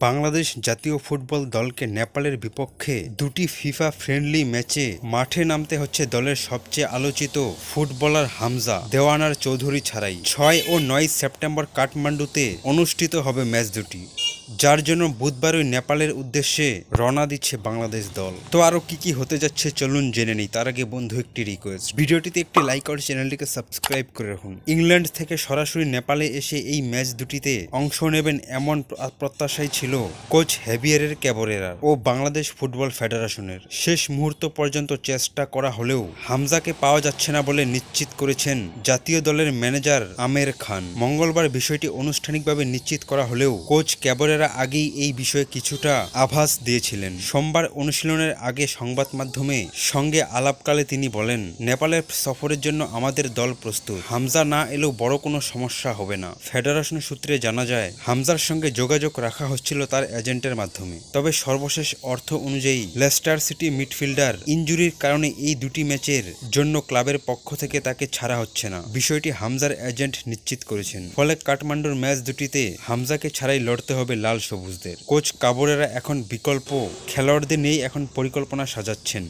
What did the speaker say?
বাংলাদেশ জাতীয় ফুটবল দলকে নেপালের বিপক্ষে দুটি ফিফা ফ্রেন্ডলি ম্যাচে মাঠে নামতে হচ্ছে দলের সবচেয়ে আলোচিত ফুটবলার হামজা দেওয়ানার চৌধুরী ছাড়াই। ছয় ও নয় সেপ্টেম্বর কাঠমান্ডুতে অনুষ্ঠিত হবে ম্যাচ দুটি। যার জন্য বুধবারই নেপালের উদ্দেশ্যে রওনা দিচ্ছে বাংলাদেশ দল। তো আরও কি কি হতে যাচ্ছে চলুন জেনে নিই, তার আগে বন্ধু একটি রিকোয়েস্ট ভিডিওটিতে একটি লাইক আর চ্যানেলটিকে সাবস্ক্রাইব করে রাখুন। ইংল্যান্ড থেকে সরাসরি নেপালে এসে এই ম্যাচ দুটিতে অংশ নেবেন এমন প্র- প্রত্যাশাই ছিল কোচ হেভিয়ারের ক্যাবরেরার ও বাংলাদেশ ফুটবল ফেডারেশনের শেষ মুহূর্ত পর্যন্ত চেষ্টা করা হলেও হামজাকে পাওয়া যাচ্ছে না বলে নিশ্চিত করেছেন জাতীয় দলের ম্যানেজার আমের খান। মঙ্গলবার বিষয়টি আনুষ্ঠানিকভাবে নিশ্চিত করা হলেও কোচ ক্যাবরেরা আগেই এই বিষয়ে কিছুটা আভাস দিয়েছিলেন। সোমবার অনুশীলনের আগে সংবাদ মাধ্যমে সঙ্গে আলাপকালে তিনি বলেন, নেপালের সফরের জন্য আমাদের দল প্রস্তুত। হামজা না এলেও বড় কোনো সমস্যা হবে না। ফেডারেশন সূত্রে জানা যায়, হামজার সঙ্গে যোগাযোগ রাখা হচ্ছিল তার এজেন্টের মাধ্যমে। তবে সর্বশেষ অর্থ অনুযায়ী, লেস্টার সিটি মিডফিল্ডার ইঞ্জুরির কারণে এই দুটি ম্যাচের জন্য ক্লাবের পক্ষ থেকে তাকে ছাড়া হচ্ছে না। বিষয়টি হামজার এজেন্ট নিশ্চিত করেছেন। ফলে কাঠমান্ডুর ম্যাচ দুটিতে হামজাকে ছাড়াই লড়তে হবে লাল সবুজদের। কোচ কাবরেরা এখন বিকল্প খেলোয়াড়দের নিয়েই এখন পরিকল্পনা সাজাচ্ছেন।